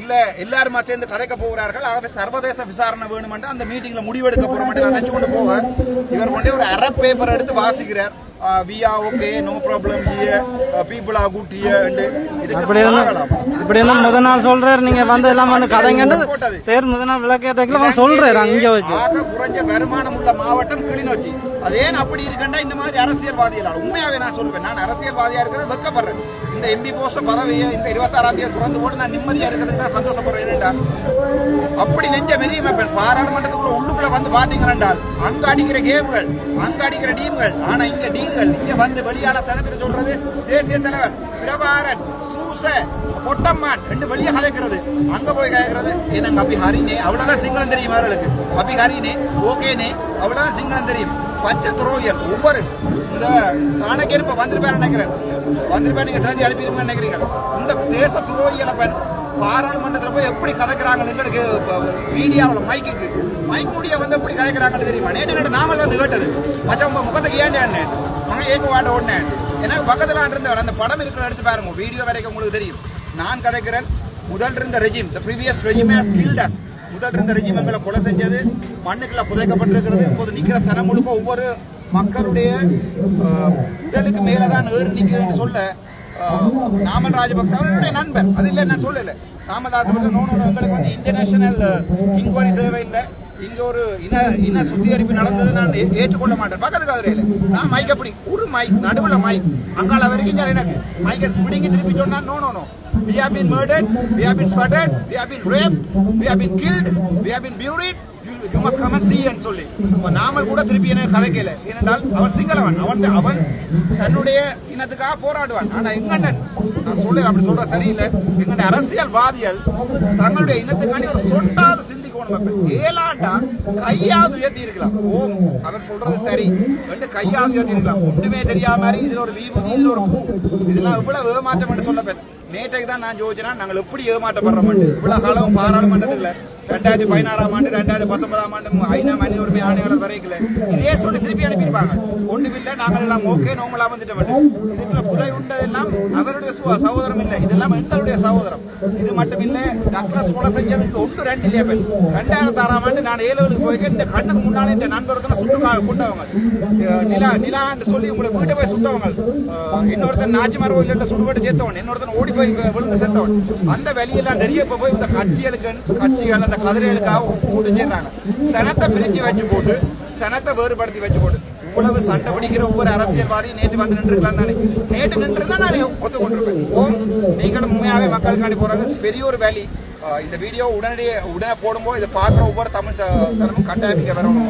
இல்ல எல்லாருமா சேர்ந்து கதைக்க போகிறார்கள். ஆகவே சர்வதேச விசாரணை வேணுமென்று அந்த மீட்டிங்ல முடிவெடுக்க போறோம் நினைச்சு கொண்டு போக இவர் கொண்டே ஒரு அரை பேப்பர் எடுத்து வாசிக்கிறார். We are okay no problem here people are good here இதுக்கு இப்படி இருந்தா சாகலாம். இப்படி இருந்தா முத நாள் சொல்றாரு. நீங்க வந்து எல்லாம் வந்து கதைங்கன்னு சரி முத நாள் விளக்கேற்றக்குள்ள அவன் சொல்றாரு. அங்க வச்சு. குறைஞ்ச வருமானம் உள்ள மாவட்டம் கிளிநொச்சி. அது ஏன் அப்படி இருக்கண்டா இந்த மாதிரி அரசியல்வாதிகளால். உண்மையாவே நான் சொல்வேன் நான் அரசியல்வாதியா இருக்கிறத வெக்கப்படுறேன். இந்த எம்பி போஸ்ட் பதவியை இந்த இருபத்தாறாம் தேதி திறந்து போட்டு நான் நிம்மதியா இருக்கிறதுக்கு தான் சந்தோஷப்படுறேன் ஏன்டா? அப்படி நெஞ்ச மெரிய பாராளுமன்றத்துக்குள்ள உள்ளுக்குள்ள வந்து பாத்தீங்கன்னா அங்க அடிக்கிற கேம்கள் அங்க அடிக்கிற டீம்கள் ஆனா இங்க டீம்கள். இங்க வந்து வெளியால சனத்தில் சொல்றது தேசிய தலைவர் பிரபாரன் சூச பொட்டம்மான். ரெண்டு வெளியே கலைக்கிறது. அங்க போய் கலைக்கிறது. என்ன அப்படி ஹரினே அவ்வளவுதான் சிங்களம் தெரியும் அவர்களுக்கு. அப்படி ஹரினே ஓகேனே அவ்வளவுதான் சிங்களம் தெரியும். பச்சை துரோகியல் ஒவ்வொரு இந்த சாணக்கியர் இப்போ வந்திருப்பாரு நினைக்கிறேன். வந்திருப்பேன் நீங்கள் தெரிஞ்சு அனுப்பியிருப்பேன் நினைக்கிறீங்க. இந்த தேச துரோகியலை பெண் பாராளுமன்றத்தில் போய் எப்படி கதைக்கிறாங்கன்னு எங்களுக்கு மீடியாவில் மைக்குக்கு மைக் முடிய வந்து எப்படி கதைக்கிறாங்கன்னு தெரியுமா? நேற்று நேற்று நாமல் வந்து கேட்டது. மற்ற உங்கள் முகத்துக்கு ஏன் மகன் ஏங்க வாட்ட ஒண்ணு எனக்கு பக்கத்தில் இருந்தவர் அந்த படம் இருக்கிற எடுத்து பாருங்க. வீடியோ வரைக்கும் உங்களுக்கு தெரியும். நான் கதைக்கிறேன் முதல் இருந்த regime the previous regime has killed us முதல் இருந்த ரெஜிம் கொலை செஞ்சது மண்ணுக்குள்ள புதைக்கப்பட்டிருக்கிறது. இப்போது நிற்கிற சனம் முழுக்க ஒவ்வொரு மக்களுடைய உடலுக்கு மேலே தான் ஏறி நிற்கிறதுன்னு சொல்ல நாமல் ராஜபக்ச அவருடைய நண்பர். அது இல்லை நான் சொல்லல. நாமல் ராஜபக்சே நோனோட எங்களுக்கு வந்து இன்டர்நேஷனல் இன்கொயரி தேவையில்லை. இங்க ஒரு இன இன சுத்திகரிப்பு நடந்தது நான் ஏற்றுக்கொள்ள மாட்டேன். பக்கத்து கதிரையில். நான் மைக் அப்படி ஒரு மைக் நடுவில் மைக். அங்கால வரைக்கும் எனக்கு மைக்கை பிடிங்கி திருப்பி சொன்னா no no no we have been murdered we have been slaughtered we have been raped we have been killed we have been buried. You must come and சீன்னு சொல்லி. இப்போ நாமல் கூட திருப்பி எனக்கு கதைக்கல ஏனென்றால் அவன் சிங்களவன். அவன் அவன் தன்னுடைய இனத்துக்காக போராடுவான். ஆனா எங்கண்டன் நான் சொல்ல அப்படி சொல்ற சரியில்லை. எங்களுடைய அரசியல்வாதிகள் தங்களுடைய இனத்துக்காண்டி ஒரு சொட்டாவது சிந்திக்கணும் அப்ப. ஏலாண்டா கையாவது உயர்த்தி இருக்கலாம். ஓம் அவர் சொல்றது சரி. ரெண்டு கையாவது உயர்த்தி இருக்கலாம். ஒன்றுமே தெரியாத மாதிரி இதுல ஒரு விபூதி இதுல ஒரு பூ. இதெல்லாம் இவ்வளவு ஏமாற்றம் என்று சொல்லப்பேன் நேற்றைக்கு தான் நான் ஜோதிச்சேன்னா நாங்கள் எப்படி ஏமாற்றப்படுறோம் இவ்வளவு காலம் பாராளுமன்றத்தில் ரெண்டாயிரத்தி பதினாறாம் ஆண்டு ரெண்டாயிரத்தி பத்தொன்பதாம் ஆண்டு ஐநா மனித உரிமை ஆணையாளர் வரைக்கல இதே சொல்லி திருப்பி அனுப்பியிருப்பாங்க. ஒன்றுமில்லை நாங்கள் எல்லாம் ஓகே நோமலா வந்துட்டோம் இதுக்குள்ள புதை உண்டதெல்லாம் அவருடைய சகோதரம் இல்லை. இதெல்லாம் எங்களுடைய சகோதரம். இது மட்டும் இல்லை டக்ளஸ் கொலை செஞ்சது ஒன்று ரெண்டு இல்லையா பெண் ரெண்டாயிரத்தி ஆறாம் ஆண்டு நான் ஏழுவலுக்கு போய் இந்த கண்ணுக்கு முன்னாலே என் நண்பர் தான் சுட்டு கொண்டவங்க. நிலா நிலான்னு சொல்லி உங்களை வீட்டை போய் சுட்டவங்க. இன்னொருத்தன் நாச்சிமார் கோயில் சுடுபட்டு சேர்த்தவன். இன்னொருத்தன் ஓடி போய் விழுந்து செத்தவன். அந்த வெளியெல்லாம் நிறைய போய் இந்த கட்சிகளுக்கு கட்சிகள் அந்த கதிரைகளுக்காக கூட்டு சனத்தை பிரிஞ்சு வச்சு போட்டு சனத்தை வேறுபடுத்தி வச்சு போட்டு இவ்வளவு சண்டை பிடிக்கிற ஒவ்வொரு அரசியல்வாதியும் நேற்று வந்து நின்றுக்கலாம் தானே? நேற்று நின்று தான் நான் ஒத்து கொண்டிருப்பேன் ஓம் நீங்களும் உண்மையாவே மக்களுக்காண்டி போறாங்க. பெரிய ஒரு வேலி. இந்த வீடியோ உடனடியே உடனே போடும்போது இதை பார்க்குற ஒவ்வொரு தமிழ் சனமும் கட்டாயம் வரணும்